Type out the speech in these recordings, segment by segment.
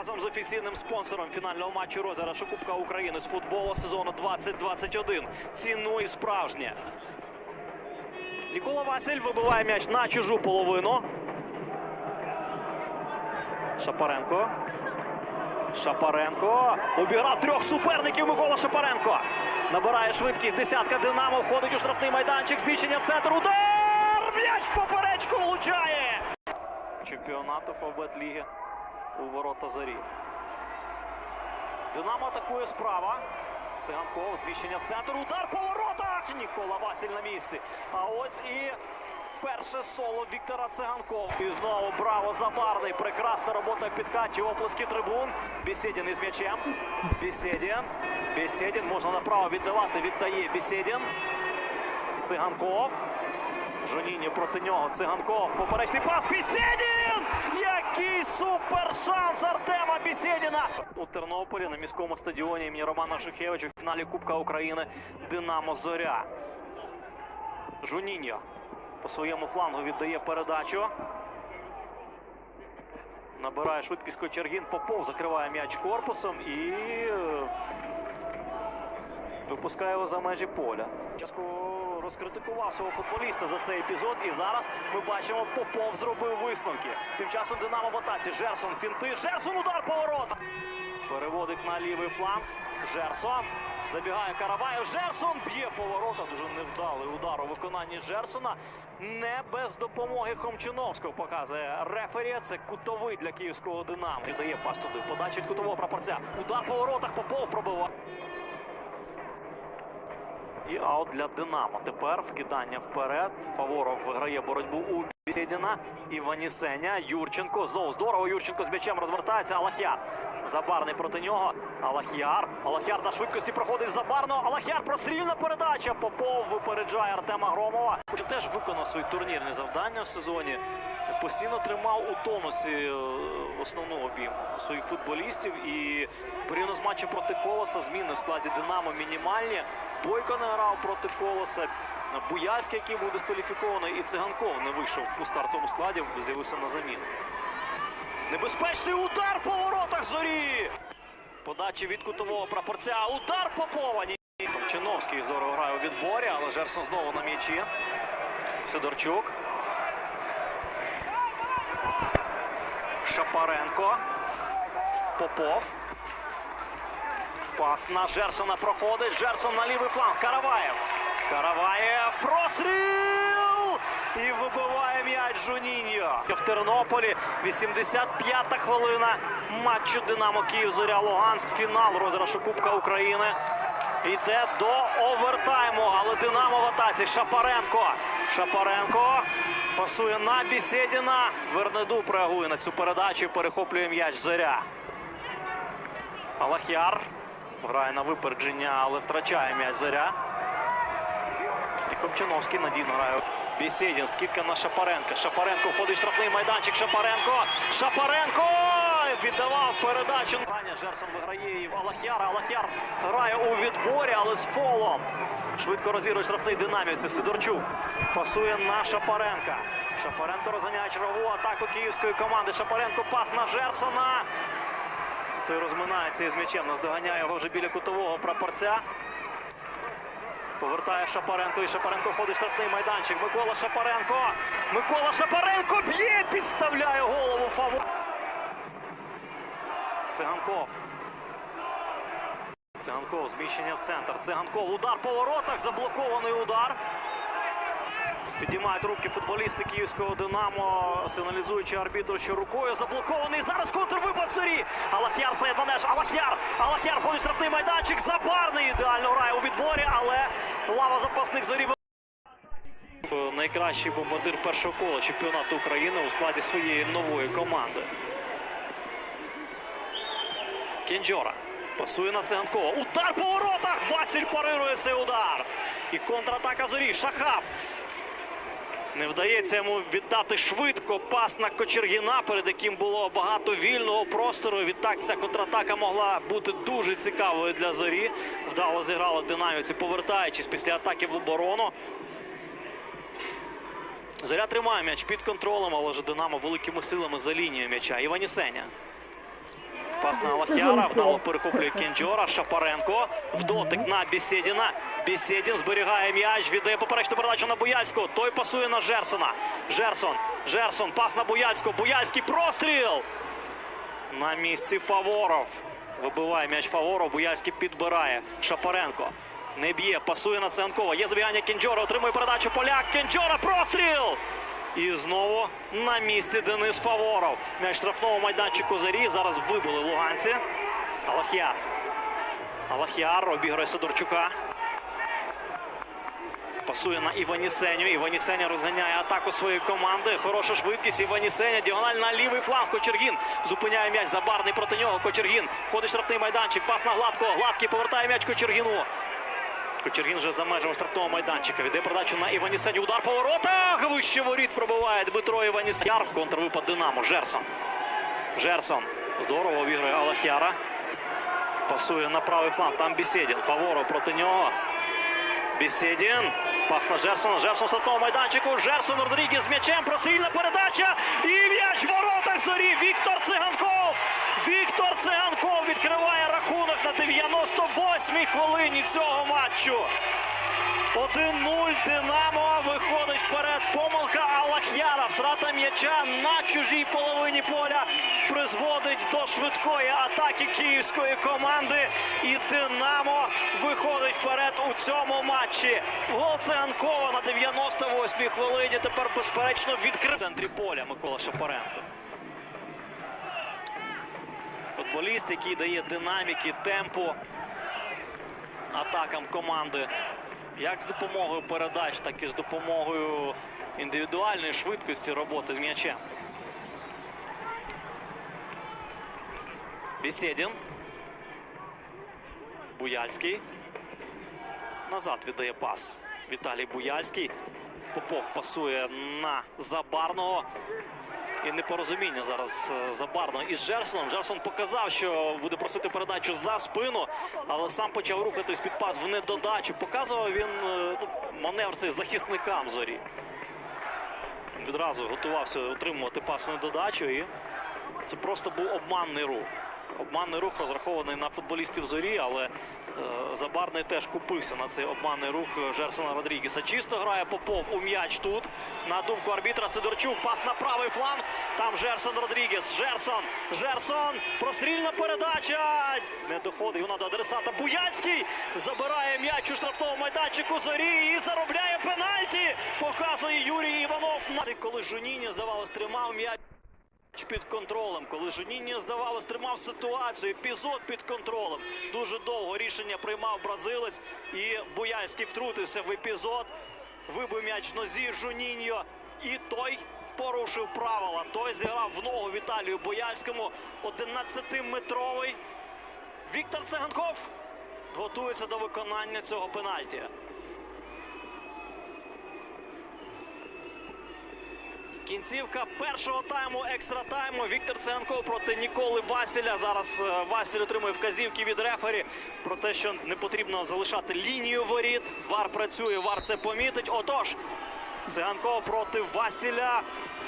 разом з офіційним спонсором фінального матчу розіграшу Кубка України з футболу сезону 2021. Цінуй справжнє. Нікола Василь вибиває м'яч на чужу половину. Шапаренко. Шапаренко. Обіграв трьох суперників Микола Шапаренко. Набирає швидкість. Десятка Динамо. Входить у штрафний майданчик. Зміщення в центр. Удар! М'яч в поперечку влучає. Чемпіонату Фавбет Ліги у ворота Зарі. Динамо атакує справа. Циганков, зміщення в центр. Удар по воротах. Нікола Василь на місці. А ось і перше соло Віктора Циганкова. І знову браво Забарний. Прекрасна робота підкаті. Оплески трибун. Бесєдін із м'ячем. Бесєдін. Бесєдін можна направо віддавати. Віддає Бесєдін. Циганков. Жоніньо проти нього. Циганков. Поперечний пас. Бісєдін! Який супер шанс Артема Бісєдіна! У Тернополі на міському стадіоні імені Романа Шухевича в фіналі Кубка України Динамо Зоря. Жоніньо по своєму флангу віддає передачу. Набирає швидкість Кочергін. Попов закриває м'яч корпусом і е, випускає його за межі поля. Розкритикував свого футболіста за цей епізод. І зараз ми бачимо, Попов зробив висновки. Тим часом Динамо в атаці. Жерсон фінти. Жерсон удар по воротах. Переводить на лівий фланг. Жерсон. Забігає Караваєв. Жерсон б'є по воротах. Дуже невдалий удар у виконанні Жерсона. Не без допомоги Хомчиновського показує рефері. Це кутовий для київського Динамо. Віддає пас туди. Подача кутового прапорця. Удар по воротах. Попов пробиває. І аут для Динамо. Тепер вкидання вперед. Фаворов виграє боротьбу у Бєсєдіна. Іванісеня. Юрченко. Знову здорово. Юрченко з м'ячем розвертається. Алахяр. Забарний проти нього. Алахяр. Алахяр на швидкості проходить забарно. Алахяр прострільна передача. Попов випереджає Артема Громова. Теж виконав свої турнірні завдання в сезоні. Постійно тримав у тонусі е, основну своїх футболістів. І порівняно з матчем проти Колоса зміни в складі Динамо мінімальні. Бойко не грав проти Колоса. Буяльський, який був дискваліфікований, і Циганков не вийшов у стартовому складі, з'явився на заміну. Небезпечний удар по воротах зорі. Подачі від кутового прапорця. Удар Попова. Чиновський зоро грає у відборі, але Жерсон знову на м'ячі. Сидорчук. Шапаренко. Попов. Пас на Жерсона проходить. Жерсон на лівий фланг. Караваєв. Караваєв. Простріл! І вибиває м'яч Жуніньо. В Тернополі 85-та хвилина матчу Динамо Київ Зоря Луганськ. Фінал розіграшу Кубка України. Йде до овертайму, але Динамо в атаці. Шапаренко. Шапаренко пасує на Бісєдіна. Вернедуб реагує на цю передачу і перехоплює м'яч Зоря. Алахяр грає на випередження, але втрачає м'яч Зоря. І Хомчиновський надійно грає. Бісєдін, скидка на Шапаренка. Шапаренко входить в штрафний майданчик. Шапаренко. Шапаренко! Віддавав передачу. Паня Жерсон виграє Алахяра. Алахяр грає у відборі, але з фолом. Швидко розігрує штрафний динамівці. Сидорчук пасує на Шапаренка. Шапаренко розганяє чергову атаку київської команди. Шапаренко пас на Жерсона. Той розминається із м'ячем. Наздоганяє його вже біля кутового прапорця. Повертає Шапаренко і Шапаренко ходить штрафний майданчик. Микола Шапаренко. Микола Шапаренко б'є, підставляє голову фавор. Циганков. Циганков зміщення в центр. Циганков. Удар по воротах. Заблокований удар. Підіймають руки футболісти київського Динамо, сигналізуючи арбітру, що рукою заблокований. Зараз контрвипад зорі. Алахяр Саєд Манеш. Алахяр. Алахяр ходить штрафний майданчик. Забарний ідеально грає у відборі, але лава запасних зорі. Найкращий бомбардир першого кола чемпіонату України у складі своєї нової команди. Кенджора. Пасує на Циганкова. Удар по воротах! Василь парирує цей удар. І контратака зорі. Шахаб. Не вдається йому віддати швидко пас на Кочергіна, перед яким було багато вільного простору. Відтак ця контратака могла бути дуже цікавою для зорі. Вдало зіграли динаміці, повертаючись після атаки в оборону. Зоря тримає м'яч під контролем, але ж Динамо великими силами за лінією м'яча. Іванісеня. Пас на Алахяра, вдало перехоплює Кінджора, Шапаренко, в дотик на Бісєдіна. Бісєдін зберігає м'яч, віддає поперечну передачу на Буяльського. Той пасує на Жерсона. Жерсон, Жерсон, пас на Буяльського. Буяльський простріл! На місці Фаворов. Вибиває м'яч Фаворов, Буяльський підбирає. Шапаренко. Не б'є, пасує на Циганкова. Є забігання Кінджора, отримує передачу поляк. Кінджора, простріл! І знову на місці Денис Фаворов. М'яч штрафного майданчику Зарі. Зараз вибили луганці. Алахяр. Алахяр обіграє Сидорчука. Пасує на Іванісеню. Іванісеня розганяє атаку своєї команди. Хороша швидкість. Іванісеня. Діагональ на лівий фланг. Кочергін зупиняє м'яч. Забарний проти нього. Кочергін. Входить штрафний майданчик. Пас на Гладкого. Гладкий повертає м'яч Кочергіну. Кочергін вже за межами штрафного майданчика. Віддає передачу на Іванісеню. Удар по воротах. Вище воріт пробиває Дмитро Іванісен. Яр. Контрвипад Динамо. Жерсон. Жерсон. Здорово обігрує Алахяра. Пасує на правий фланг. Там Бісєдін. Фаворов проти нього. Бісєдін. Пас на Жерсона. Жерсон в майданчику. Жерсон Родрігес з м'ячем. Прострільна передача. І м'яч в воротах зорі. Віктор Циганков. Віктор Циганков відкриває на 98-й хвилині цього матчу. 1-0 Динамо виходить вперед. Помилка Алахяра. Втрата м'яча на чужій половині поля призводить до швидкої атаки київської команди. І Динамо виходить вперед у цьому матчі. Гол Циганкова на 98-й хвилині. Тепер безперечно відкрив центрі поля Микола Шапаренко. Футболіст, який дає динаміки, темпу атакам команди. Як з допомогою передач, так і з допомогою індивідуальної швидкості роботи з м'ячем. Бесєдін. Буяльський. Назад віддає пас. Віталій Буяльський. Попов пасує на Забарного. І непорозуміння зараз за Забарного із Жерсоном. Жерсон показав, що буде просити передачу за спину, але сам почав рухатись під пас в недодачу. Показував він е, ну, маневр цей захисникам зорі. Відразу готувався отримувати пас в недодачу. І це просто був обманний рух. Обманний рух розрахований на футболістів зорі, але е, Забарний теж купився на цей обманний рух Жерсона Родрігеса. Чисто грає Попов у м'яч тут. На думку арбітра Сидорчук. Пас на правий фланг. Там Жерсон Родрігес. Жерсон. Жерсон. Прострільна передача. Не доходить вона до адресата. Буянський забирає м'яч у штрафному майданчику зорі і заробляє пенальті. Показує Юрій Іванов. Коли Жуніння, здавалось, тримав м'яч. Під контролем, коли Жуніння здавалось, тримав ситуацію, епізод під контролем. Дуже довго рішення приймав бразилець і Буяльський втрутився в епізод. Вибив м'яч нозі Жуніньо. І той порушив правила. Той зіграв в ногу Віталію Бояльському. 11-метровий. Віктор Циганков готується до виконання цього пенальті. Кінцівка першого тайму, екстра тайму. Віктор Циганков проти Ніколи Васіля. Зараз е, Василь отримує вказівки від рефері про те, що не потрібно залишати лінію воріт. Вар працює, вар це помітить. Отож, Циганков проти Васіля.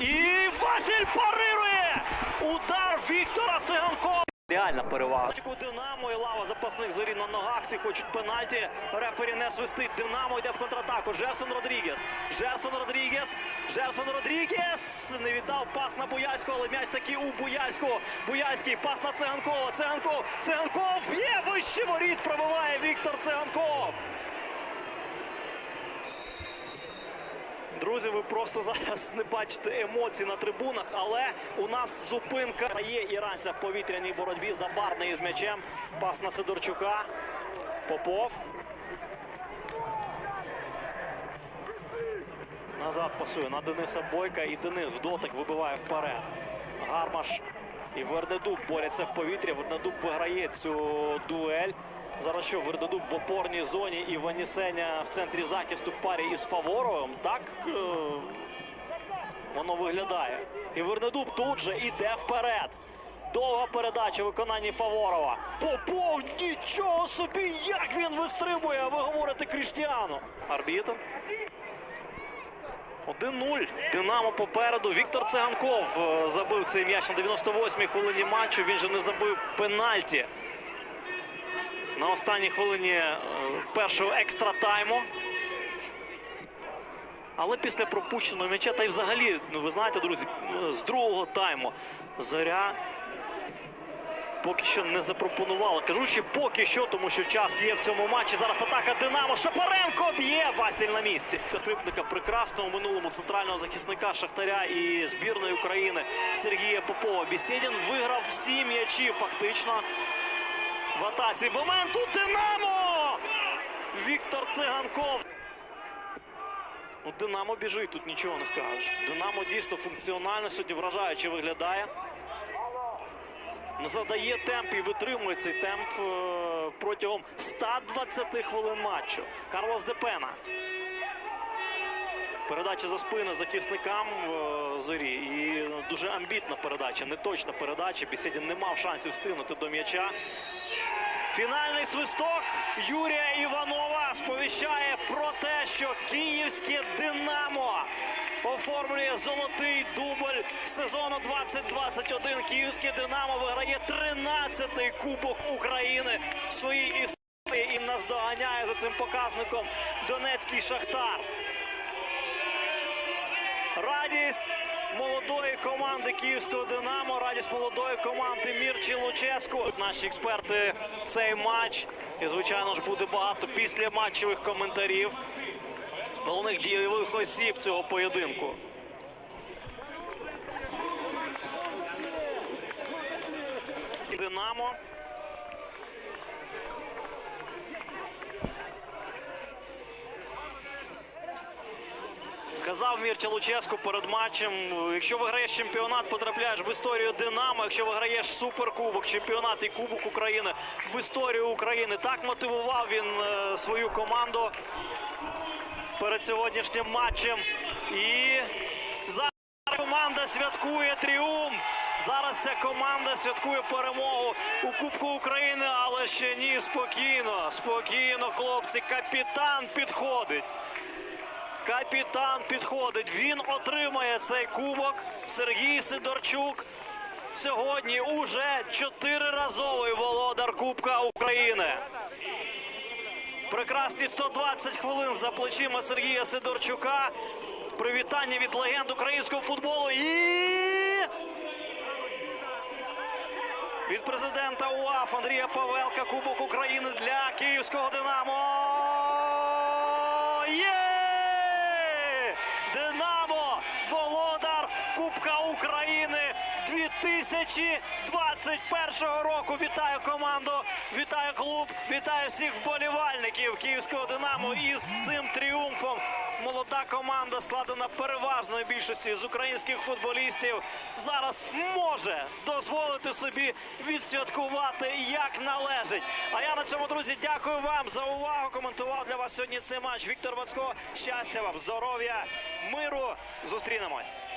І Василь парирує! Удар Віктора Циганкова. Реальна перевага. Динамо і лава запасних зорі на ногах. Всі хочуть пенальті. Рефері не свистить. Динамо йде в контратаку. Жерсон Родрігес. Жерсон Родрігес. Жерсон Родрігес. Не віддав пас на Буяльського, але м'яч таки у Буяльського. Буяльський пас на Циганкова. Циганков. Циганков є вище воріт. Пробиває Віктор Циганков. Друзі, ви просто зараз не бачите емоцій на трибунах, але у нас зупинка є іранця в повітряній боротьбі. Забарний із м'ячем. Пас на Сидорчука. Попов. Назад пасує на Дениса Бойка. І Денис в дотик вибиває вперед. Гармаш і Вердедуб борються в повітрі. Вердедуб виграє цю дуель. Зараз що Вердедуб в опорній зоні і Ванісеня в центрі захисту в парі із Фаворовим. Так е, воно виглядає. І Вернедуб тут же іде вперед. Довга передача в виконанні Фаворова. Попов, нічого собі, як він вистрибує, ви говорите Кріштіану. Арбітр. 1-0. Динамо попереду. Віктор Циганков е, забив цей м'яч на 98-й хвилині матчу. Він же не забив пенальті. На останній хвилині е, першого екстра тайму. Але після пропущеного м'яча, та й взагалі, ну ви знаєте, друзі, з другого тайму зоря поки що не запропонувала. Кажучи, поки що, тому що час є в цьому матчі. Зараз атака Динамо. Шапаренко б'є Василь на місці. Скрипника прекрасного минулому центрального захисника Шахтаря і збірної України Сергія Попова. Бісєдін виграв всі м'ячі фактично в атаці. У Динамо! Віктор Циганков. Ну, Динамо біжить, тут нічого не скажеш. Динамо дійсно функціонально сьогодні вражаюче виглядає. Задає темп і витримує цей темп е, протягом 120 хвилин матчу. Карлос Депена. Передача за спини захисникам е, зорі. І ну, дуже амбітна передача, неточна передача. Бісєдін не мав шансів встигнути до м'яча. Фінальний свисток Юрія Іванова сповіщає про те, що київське Динамо оформлює золотий дубль сезону 2021. Київське Динамо виграє 13-й Кубок України в своїй історії і наздоганяє за цим показником Донецький Шахтар. Радість молодої команди київського Динамо, радість молодої команди Мірчі Луческу. Наші експерти цей матч. І, звичайно ж, буде багато після матчевих коментарів головних дієвих осіб цього поєдинку. Динамо. Сказав Мірча Луческу перед матчем. Якщо виграєш чемпіонат, потрапляєш в історію Динамо. Якщо виграєш суперкубок, чемпіонат і Кубок України в історію України. Так мотивував він е, свою команду перед сьогоднішнім матчем. І зараз команда святкує тріумф. Зараз ця команда святкує перемогу у Кубку України, але ще ні, спокійно, спокійно, хлопці. Капітан підходить. Капітан підходить. Він отримає цей кубок. Сергій Сидорчук сьогодні уже чотириразовий володар Кубка України. Прекрасні 120 хвилин за плечима Сергія Сидорчука. Привітання від легенд українського футболу і від президента УАФ Андрія Павелка Кубок України для київського Динамо. Є! Кубка України 2021 року. Вітаю команду, вітаю клуб, вітаю всіх вболівальників київського Динамо із цим тріумфом. Молода команда, складена переважною більшості з українських футболістів, зараз може дозволити собі відсвяткувати як належить. А я на цьому, друзі, дякую вам за увагу. Коментував для вас сьогодні цей матч Віктор Вацько. Щастя вам, здоров'я, миру. Зустрінемось.